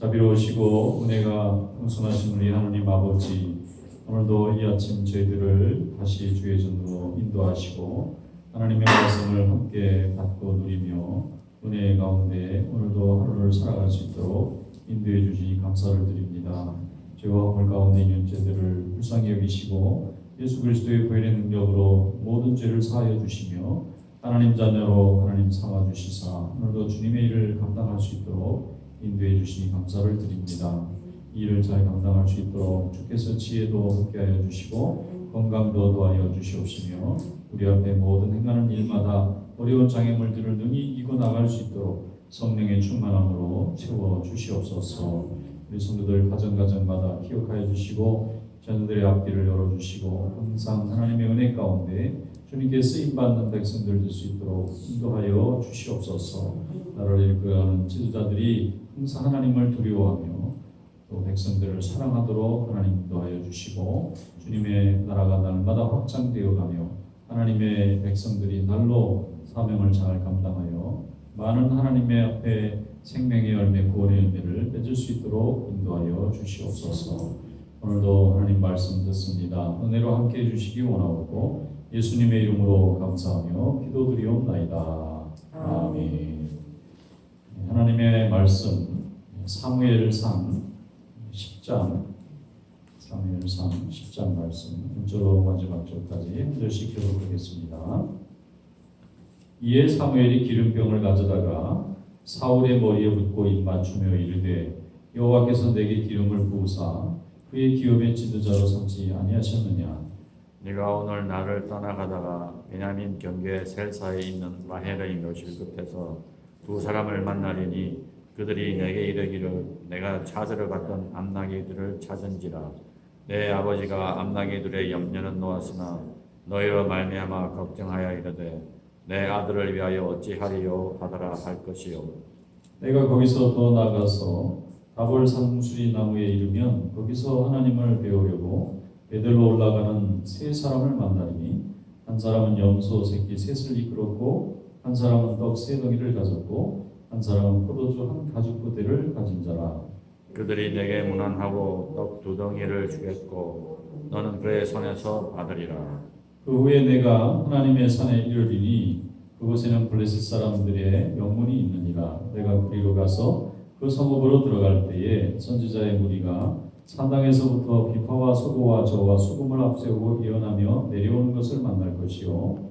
자비로우시고 은혜가 풍성하신 우리 하나님 아버지 오늘도 이 아침 저희들을 다시 주의 전으로 인도하시고 하나님의 말씀을 함께 받고 누리며 은혜 가운데 오늘도 하루를 살아갈 수 있도록 인도해 주시니 감사를 드립니다. 죄와 허물 가운데 있는 죄들을 불쌍히 여기시고 예수 그리스도의 보혈의 능력으로 모든 죄를 사하여 주시며 하나님 자녀로 하나님 삼아 주시사 오늘도 주님의 일을 감당할 수 있도록 인도해 주시니 감사를 드립니다. 이 일을 잘 감당할 수 있도록 주께서 지혜도 함께하여 주시고 건강도 도하여 주시옵시며 우리 앞에 모든 행하는 일마다 어려운 장애물들을 능히 이고 나갈 수 있도록 성령의 충만함으로 채워 주시옵소서. 우리 성도들 가정 가정마다 기억하여 주시고 자녀들의 앞길을 열어 주시고 항상 하나님의 은혜 가운데 주님께 쓰임 받는 백성들 될 수 있도록 인도하여 주시옵소서. 나를 이끌어가는 지도자들이 항상 하나님을 두려워하며 또 백성들을 사랑하도록 하나님 인도하여 주시고 주님의 나라가 날마다 확장되어 가며 하나님의 백성들이 날로 사명을 잘 감당하여 많은 하나님의 앞에 생명의 열매, 구원의 열매를 맺을 수 있도록 인도하여 주시옵소서. 오늘도 하나님 말씀 듣습니다. 은혜로 함께 해 주시기 원하옵고 예수님의 이름으로 감사하며 기도드리옵나이다. 아멘. 하나님의 말씀 사무엘상 10장 사무엘상 10장 말씀 1절로 마지막 절까지 한 절씩 교독하겠습니다. 이에 사무엘이 기름병을 가져다가 사울의 머리에 붓고 입 맞추며 이르되 여호와께서 내게 기름을 부으사 그의 기업의 지도자로 삼지 아니하셨느냐 네가 오늘 나를 떠나가다가 베냐민 경계 셀사에 있는 마헬의 묘실 끝에서 두 사람을 만나리니 그들이 내게 이르기를 내가 찾으러 갔던 암나기들을 찾은지라. 내 아버지가 암나기들의 염려는 놓았으나 너희로 말미암아 걱정하여 이르되 내 아들을 위하여 어찌하리요 하더라 할 것이요. 내가 거기서 더 나가서 다볼 상수리 나무에 이르면 거기서 하나님을 배우려고 베들로 올라가는 세 사람을 만나리니 한 사람은 염소 새끼 셋을 이끌었고 한 사람은 떡 세 덩이를 가졌고 한 사람은 포도주 한 가죽 부대를 가진 자라. 그들이 내게 문안하고 떡 두 덩이를 주겠고 너는 그의 손에서 받으리라. 그 후에 내가 하나님의 산에 이르리니 그곳에는 블레셋 사람들의 명문이 있느니라. 내가 그리로 가서 그 성읍으로 들어갈 때에 선지자의 무리가 산당에서부터 비파와 소고와 저와 수금을 앞세우고 예언하며 내려오는 것을 만날 것이요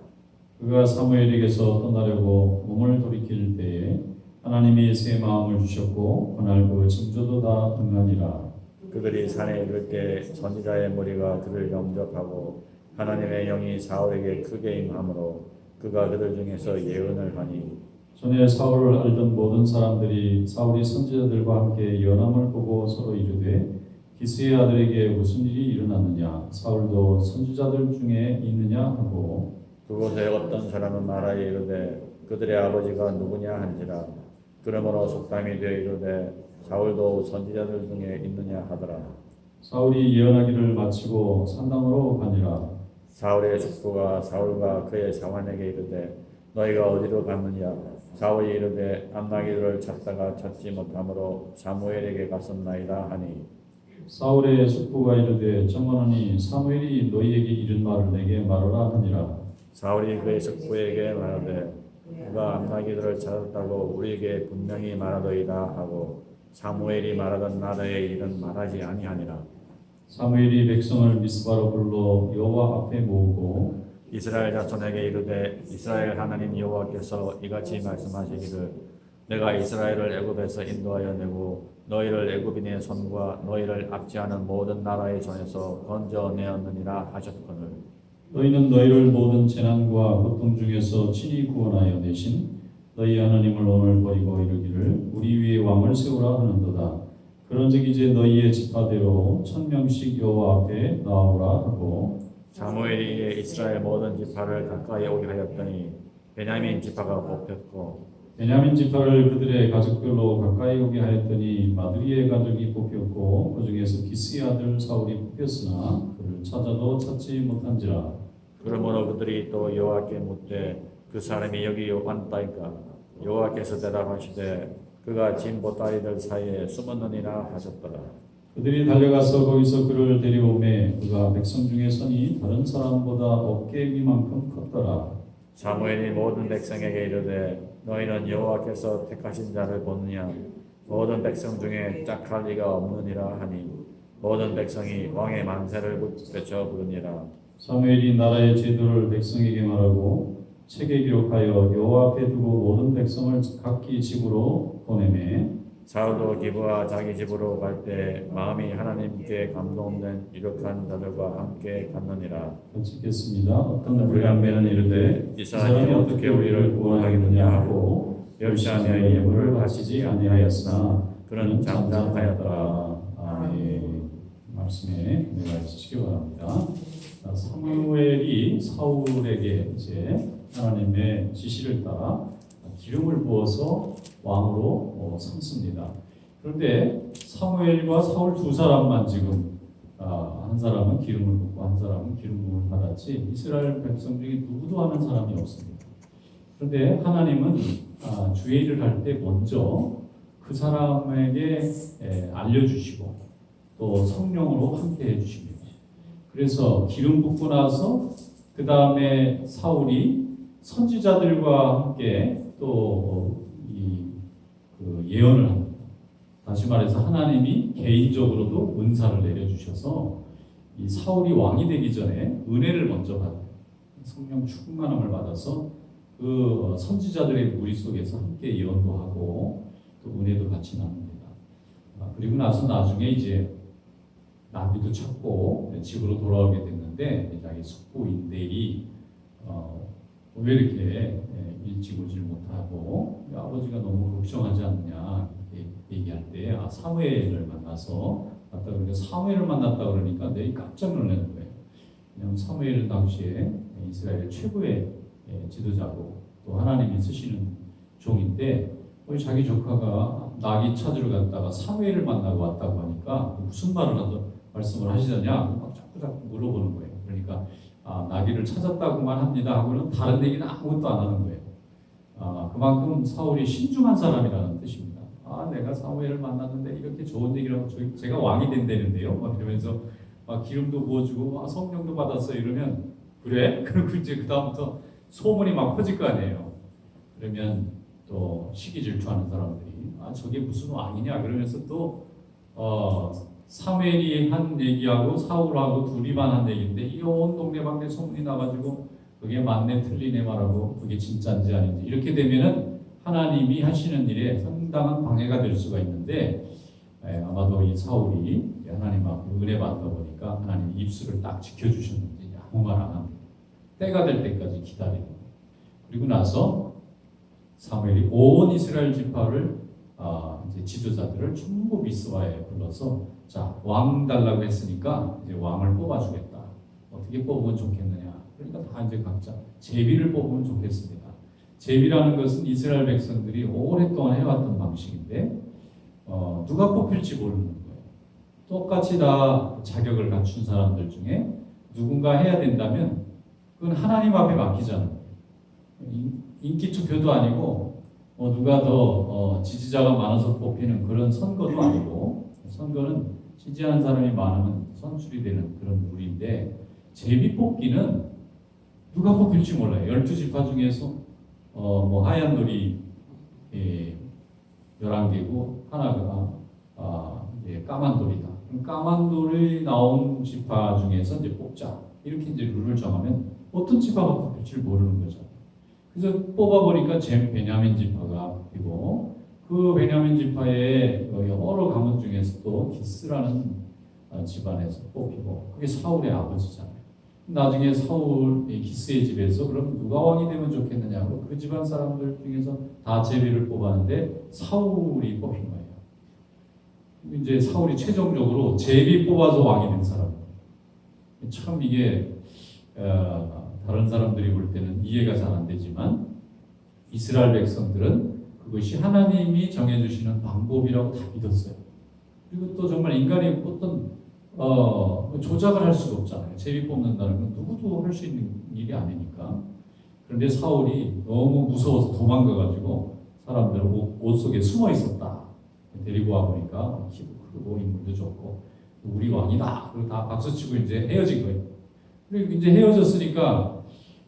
그가 사무엘에게서 떠나려고 몸을 돌이킬 때에 하나님이 새 마음을 주셨고 그날 그 징조도 다 등하니라. 그들이 산에 이를 때 선지자의 무리가 그를 영접하고 하나님의 영이 사울에게 크게 임함으로 그가 그들 중에서 예언을 하니 전에 사울을 알던 모든 사람들이 사울이 선지자들과 함께 연함을 보고 서로 이르되 기스의 아들에게 무슨 일이 일어났느냐? 사울도 선지자들 중에 있느냐? 하고 그곳에 어떤 사람은 말하여 이르되 그들의 아버지가 누구냐 한지라. 그러므로 속담이 되어 이르되 사울도 선지자들 중에 있느냐 하더라. 사울이 예언하기를 마치고 산당으로 가니라. 사울의 숙부가 사울과 그의 사환에게 이르되 너희가 어디로 갔느냐? 사울이 이르되 암나기들을 찾다가 찾지 못하므로 사무엘에게 갔었나이다 하니. 사울의 숙부가 이르되 청하노니 사무엘이 너희에게 이른 말을 내게 말하라 하니라 사울이 그의 숙부에게 말하되 그가 암나기들을 찾았다고 우리에게 분명히 말하더이다 하고 사무엘이 말하던 나라의 일은 말하지 아니하니라. 사무엘이 백성을 미스바로 불러 여호와 앞에 모으고 이스라엘 자손에게 이르되 이스라엘 하나님 여호와께서 이같이 말씀하시기를 내가 이스라엘을 애굽에서 인도하여 내고 너희를 애굽인의 손과 너희를 압제하는 모든 나라의 손에서 건져 내었느니라 하셨거늘 너희는 너희를 모든 재난과 고통 중에서 친히 구원하여 내신 너희 하나님을 오늘 버리고 이르기를 우리 위에 왕을 세우라 하는도다. 그런즉 이제 너희의 지파대로 천 명씩 여호와 앞에 나오라 하고 사무엘이 이스라엘 모든 지파를 가까이 오게 하였더니 베냐민 지파가 뽑혔고 베냐민 지파를 그들의 가족별로 가까이 오게 하였더니 마두리의 가족이 뽑혔고 그 중에서 기스의 아들 사울이 뽑혔으나 그를 찾아도 찾지 못한지라. 그러므로 그들이 또 여호와께 묻되 그 사람이 여기 왔다니까? 여호와께서 대답하시되 그가 진 보따리들 사이에 숨었느니라 하셨더라. 그들이 달려가서 거기서 그를 데려오매 그가 백성 중에 선이 다른 사람보다 어깨 위만큼 컸더라. 사무엘이 모든 백성에게 이르되 너희는 여호와께서 택하신 자를 보느냐? 모든 백성 중에 짝할 리가 없느니라 하니 모든 백성이 왕의 만세를 외쳐 부르니라. 사무엘이 나라의 제도를 백성에게 말하고 책에 기록하여 여호와 앞에 두고 모든 백성을 각기 집으로 보내매 사울도 기부와 자기 집으로 갈 때 마음이 하나님께 감동된 유력한 자들과 함께 갔느니라 같이 읽겠습니다. 어떤 불량배는 이르되 이이 사람이 어떻게 우리를 구원하겠느냐 하고 멸시하며 예물을 바치지 아니하였으나 그는 잠잠하였더라 아멘. 말씀에 내가 해주시기 바랍니다. 자, 사무엘이 사울에게 이제 하나님의 지시를 따라 기름을 부어서 왕으로 어, 삼습니다. 그런데 사무엘과 사울 두 사람만 지금 아, 한 사람은 기름을 붓고 한 사람은 기름 부음을 받았지 이스라엘 백성 중에 누구도 하는 사람이 없습니다. 그런데 하나님은 아, 주의 일을 할 때 먼저 그 사람에게 에, 알려주시고 또 성령으로 함께 해주십니다. 그래서 기름 붓고 나서 그 다음에 사울이 선지자들과 함께 또 이 그 예언을 합니다. 다시 말해서 하나님이 개인적으로도 은사를 내려주셔서 이 사울이 왕이 되기 전에 은혜를 먼저 받아요. 성령 충만함을 받아서 그 선지자들의 무리 속에서 함께 예언도 하고 또 은혜도 같이 나눕니다. 아, 그리고 나서 나중에 이제 나비도 찾고 집으로 돌아오게 됐는데 자기 숙부인들이 어, 왜 이렇게 예, 일찍 오질 못하고 아버지가 너무 걱정하지 않느냐 이렇게 얘기할 때 아, 사무엘을 만나서 맞다 그러니까 사무엘을 만났다 그러니까 내이 깜짝 놀라는 거예요. 왜냐하면 사무엘은 당시에 이스라엘 최고의 예, 지도자고 또 하나님이 쓰시는 종인데 자기 조카가 나귀 찾으러 갔다가 사무엘을 만나고 왔다고 하니까 무슨 말을 하더 말씀을 하시더냐 막 자꾸 자꾸 물어보는 거예요. 그러니까 아, 나귀를 찾았다고만 합니다 하고는 다른 얘기는 아무것도 안 하는 거예요. 아, 그만큼 사울이 신중한 사람이라는 뜻입니다. 아, 내가 사무엘을 만났는데 이렇게 좋은 얘기를 하고 저- 제가 왕이 된다는데요. 막 이러면서 막 기름도 부어주고 막 성령도 받았어 이러면 그래? 그리고 이제 그 다음부터 소문이 막 퍼질 거 아니에요. 그러면 또 시기 질투하는 사람들이 아 저게 무슨 왕이냐 그러면서 또 어, 사무엘이 한 얘기하고 사울하고 둘이만 한 얘기인데 이온 동네방네 소문이 나가지고 그게 맞네 틀리네 말하고 그게 진짜인지 아닌지 이렇게 되면은 하나님이 하시는 일에 상당한 방해가 될 수가 있는데 에, 아마도 이 사울이 하나님 앞에 은혜 받다 보니까 하나님 입술을 딱 지켜주셨는지 아무 말 안 합니다. 때가 될 때까지 기다리고 그리고 나서 사무엘이 온 이스라엘 지파를 아, 이제 지도자들을 전부 미스바에 불러서 자, 왕 달라고 했으니까 이제 왕을 뽑아주겠다. 어떻게 뽑으면 좋겠느냐. 그러니까 다 이제 각자 제비를 뽑으면 좋겠습니다. 제비라는 것은 이스라엘 백성들이 오랫동안 해왔던 방식인데 어, 누가 뽑힐지 모르는 거예요. 똑같이 다 자격을 갖춘 사람들 중에 누군가 해야 된다면 그건 하나님 앞에 맡기잖아요. 인- 인기 투표도 아니고 뭐 누가 더 어, 지지자가 많아서 뽑히는 그런 선거도 아니고 선거는 지지하는 사람이 많으면 선출이 되는 그런 룰인데 제비 뽑기는 누가 뽑힐지 몰라요. 열두 지파 중에서 어, 뭐 하얀 돌이 예, 11개고 하나가 아, 예, 까만 돌이다. 까만 돌이 나온 지파 중에서 이제 뽑자. 이렇게 이제 룰을 정하면 어떤 지파가 뽑힐지 모르는 거죠. 그래서 뽑아보니까 제 베냐민 지파가 뽑히고 그 베냐민 지파의 그 여러 가문 중에서도 기스라는 어, 집안에서 뽑히고 그게 사울의 아버지잖아요. 나중에 사울 이 기스의 집에서 그럼 누가 왕이 되면 좋겠느냐고 그 집안 사람들 중에서 다 제비를 뽑았는데 사울이 뽑힌 거예요. 이제 사울이 최종적으로 제비 뽑아서 왕이 된 사람. 참 이게 어, 다른 사람들이 볼 때는 이해가 잘 안 되지만 이스라엘 백성들은 그것이 하나님이 정해주시는 방법이라고 다 믿었어요. 그리고 또 정말 인간이 어떤 어, 조작을 할 수가 없잖아요. 제비 뽑는다는 건 누구도 할 수 있는 일이 아니니까. 그런데 사울이 너무 무서워서 도망가가지고 사람들 옷, 옷 속에 숨어 있었다. 데리고 와 보니까 키도 크고 인물도 좋고 우리 왕이다. 그리고 다 박수 치고 이제 헤어진 거예요. 그리고 이제 헤어졌으니까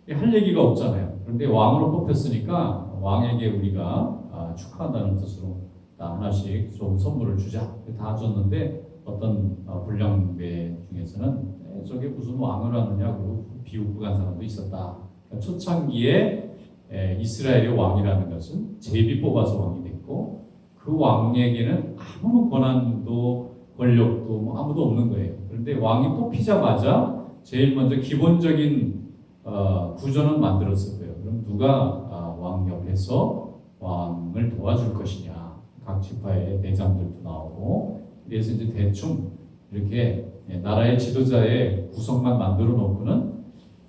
할 얘기가 없잖아요. 그런데 왕으로 뽑혔으니까 왕에게 우리가 아, 축하한다는 뜻으로 다 하나씩 좀 선물을 주자. 다 줬는데 어떤 어, 불량배 중에서는 에, 저게 무슨 왕을 하느냐고 비웃고 간 사람도 있었다. 그러니까 초창기에 에, 이스라엘의 왕이라는 것은 제비 뽑아서 왕이 됐고 그 왕에게는 아무 권한도 권력도 뭐 아무도 없는 거예요. 그런데 왕이 뽑히자마자 제일 먼저 기본적인 어, 구조는 만들었을 거예요. 그럼 누가 아, 왕 옆에서 왕을 도와줄 것이냐. 각 지파의 내장들도 나오고 그래서 이제 대충 이렇게 예, 나라의 지도자의 구성만 만들어 놓고는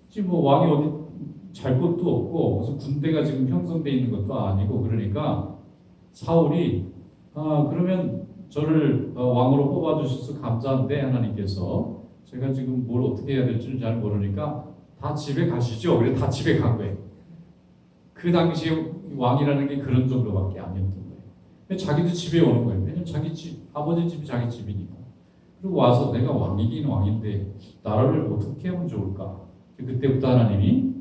지금 뭐 왕이 어디 잘 것도 없고 무슨 군대가 지금 형성돼 있는 것도 아니고 그러니까 사울이 아 그러면 저를 어, 왕으로 뽑아주셔서 감사한데 하나님께서 제가 지금 뭘 어떻게 해야 될지를 잘 모르니까 다 집에 가시죠. 그래 다 집에 간 거예요. 그 당시에 왕이라는 게 그런 정도밖에 아니었던 거예요. 자기도 집에 오는 거예요. 왜냐면 자기 집 아버지 집이 자기 집이니까. 그리고 와서 내가 왕이긴 왕인데 나라를 어떻게 하면 좋을까? 그때부터 하나님이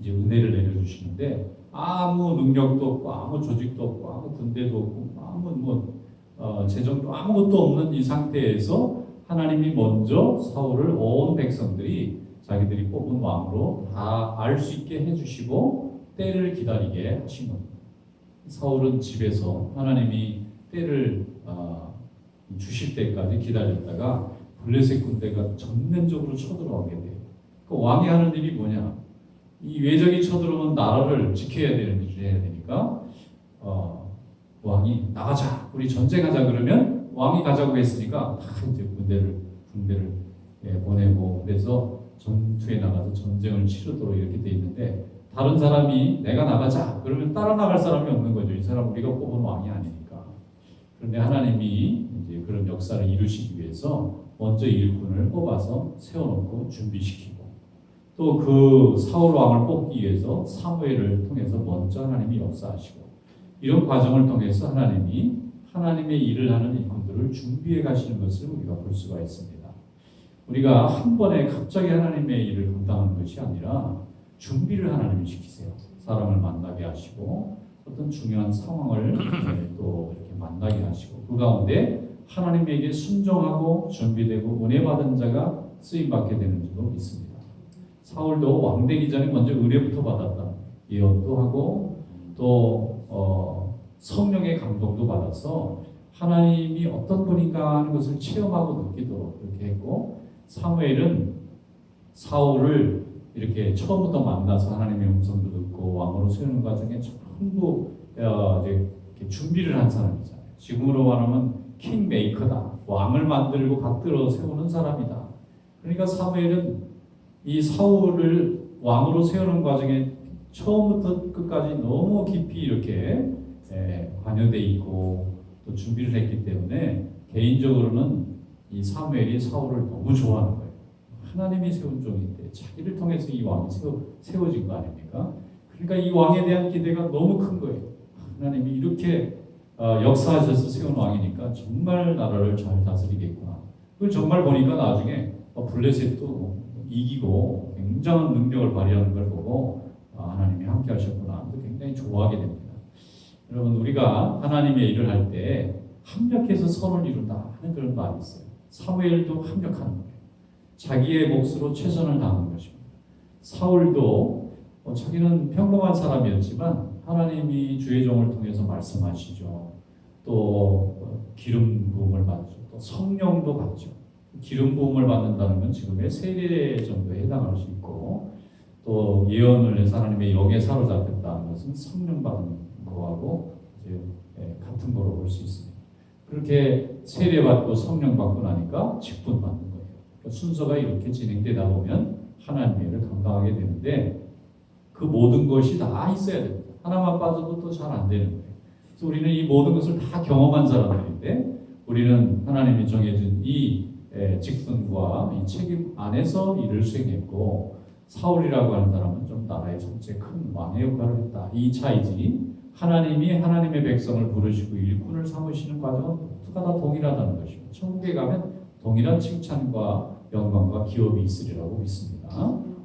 이제 은혜를 내려주시는데 아무 능력도 없고 아무 조직도 없고 아무 군대도 없고 아무 뭐 어, 재정도 아무것도 없는 이 상태에서 하나님이 먼저 사울을 온 백성들이 자기들이 뽑은 왕으로 다 알 수 있게 해주시고 때를 기다리게 하신 겁니다. 사울은 집에서 하나님이 때를 어, 주실 때까지 기다렸다가 블레셋 군대가 전면적으로 쳐들어오게 돼요. 그 왕이 하는 일이 뭐냐? 이 외적이 쳐들어오면 나라를 지켜야 되는 일을 해야 되니까 어, 왕이 나가자, 우리 전쟁하자 그러면 왕이 가자고 했으니까 다 이제 군대를 군대를 예, 보내고 그래서 전투에 나가서 전쟁을 치르도록 이렇게 돼 있는데 다른 사람이 내가 나가자 그러면 따라 나갈 사람이 없는 거죠. 이 사람 우리가 뽑은 왕이 아니니까. 그런데 하나님이 이제 그런 역사를 이루시기 위해서 먼저 일꾼을 뽑아서 세워놓고 준비시키고 또 그 사울 왕을 뽑기 위해서 사무엘을 통해서 먼저 하나님이 역사하시고 이런 과정을 통해서 하나님이 하나님의 일을 하는 인물들을 준비해 가시는 것을 우리가 볼 수가 있습니다. 우리가 한 번에 갑자기 하나님의 일을 감당하는 것이 아니라 준비를 하나님이 시키세요. 사람을 만나게 하시고 어떤 중요한 상황을 네, 또 이렇게 만나게 하시고 그 가운데 하나님에게 순종하고 준비되고 은혜 받은 자가 쓰임 받게 되는 줄로 믿습니다. 사울도 왕 되기 전에 먼저 은혜부터 받았다. 예언도 하고 또 어, 성령의 감동도 받아서 하나님이 어떤 분인가 하는 것을 체험하고 느끼도록 그렇게 했고 사무엘은 사울을 이렇게 처음부터 만나서 하나님의 음성도 듣고 왕으로 세우는 과정에 전부 어, 이제 준비를 한 사람이잖아요. 지금으로 말하면 킹 메이커다, 왕을 만들고 받들어 세우는 사람이다. 그러니까 사무엘은 이 사울을 왕으로 세우는 과정에 처음부터 끝까지 너무 깊이 이렇게 예, 관여돼 있고 또 준비를 했기 때문에 개인적으로는 이 사무엘이 사울을 너무 좋아하는 거예요. 하나님이 세운 종인데 자기를 통해서 이 왕이 세워, 세워진 거 아닙니까? 그러니까 이 왕에 대한 기대가 너무 큰 거예요. 하나님이 이렇게 어, 역사하셔서 세운 왕이니까 정말 나라를 잘 다스리겠구나. 그 정말 보니까 나중에 어, 블레셋도 이기고 굉장한 능력을 발휘하는 걸 보고 아, 하나님이 함께 하셨구나. 또 굉장히 좋아하게 됩니다. 여러분 우리가 하나님의 일을 할 때 합력해서 선을 이룬다 하는 그런 말이 있어요. 사무엘도 합력하는 거예요. 자기의 몫으로 최선을 다하는 것입니다. 사울도 어, 자기는 평범한 사람이었지만 하나님이 주의 종을 통해서 말씀하시죠. 또 어, 기름 부음을 받죠. 또 성령도 받죠. 기름 부음을 받는다는 건 지금의 세례 정도에 해당할 수 있고 또 예언을 해서 하나님의 영에 사로잡혔다는 것은 성령 받는 거하고 이제 예, 같은 거로 볼 수 있습니다. 그렇게 세례 받고 성령 받고 나니까 직분 받는 거예요. 그러니까 순서가 이렇게 진행되다 보면 하나님의 일을 감당하게 되는데 그 모든 것이 다 있어야 됩니다. 하나만 빠져도 또 잘 안 되는 거예요. 그래서 우리는 이 모든 것을 다 경험한 사람들인데 우리는 하나님이 정해준 이 에, 직분과 이 책임 안에서 일을 수행했고 사울이라고 하는 사람은 좀 나라의 첫째 큰 왕의 역할을 했다. 이 차이지 하나님이 하나님의 백성을 부르시고 일꾼을 삼으시는 과정은 모두가 다 동일하다는 것입니다. 천국에 가면 동일한 칭찬과 영광과 기업이 있으리라고 믿습니다.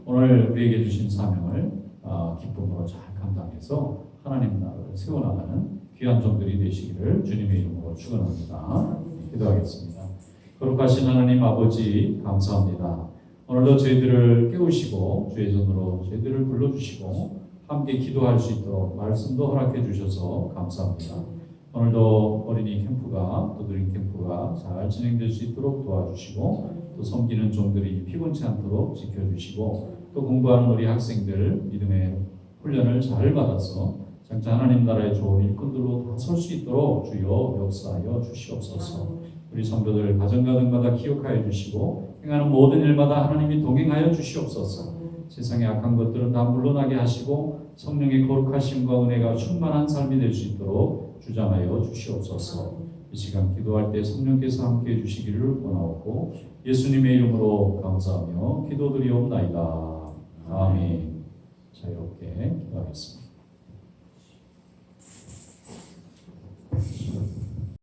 오늘 우리에게 주신 사명을 아, 기쁨으로 잘 감당해서 하나님 나라를 세워나가는 귀한 종들이 되시기를 주님의 이름으로 축원합니다. 기도하겠습니다. 거룩하신 하나님 아버지 감사합니다. 오늘도 저희들을 깨우시고 주의 손으로 저희들을 불러주시고 함께 기도할 수 있도록 말씀도 허락해 주셔서 감사합니다. 오늘도 어린이 캠프가 또 드림 캠프가 잘 진행될 수 있도록 도와주시고 또 섬기는 종들이 피곤치 않도록 지켜주시고 또 공부하는 우리 학생들 믿음의 훈련을 잘 받아서 장차 하나님 나라의 좋은 일꾼들로 다 설 수 있도록 주여 역사하여 주시옵소서. 우리 성도들 가정가정마다 기억하여 주시고 행하는 모든 일마다 하나님이 동행하여 주시옵소서. 세상의 악한 것들은 다 물러나게 하시고 성령의 거룩하심과 은혜가 충만한 삶이 될 수 있도록 주장하여 주시옵소서. 이 시간 기도할 때 성령께서 함께 해 주시기를 원하옵고 예수님의 이름으로 감사하며 기도드리옵나이다. 아멘. 자유롭게 기도하겠습니다.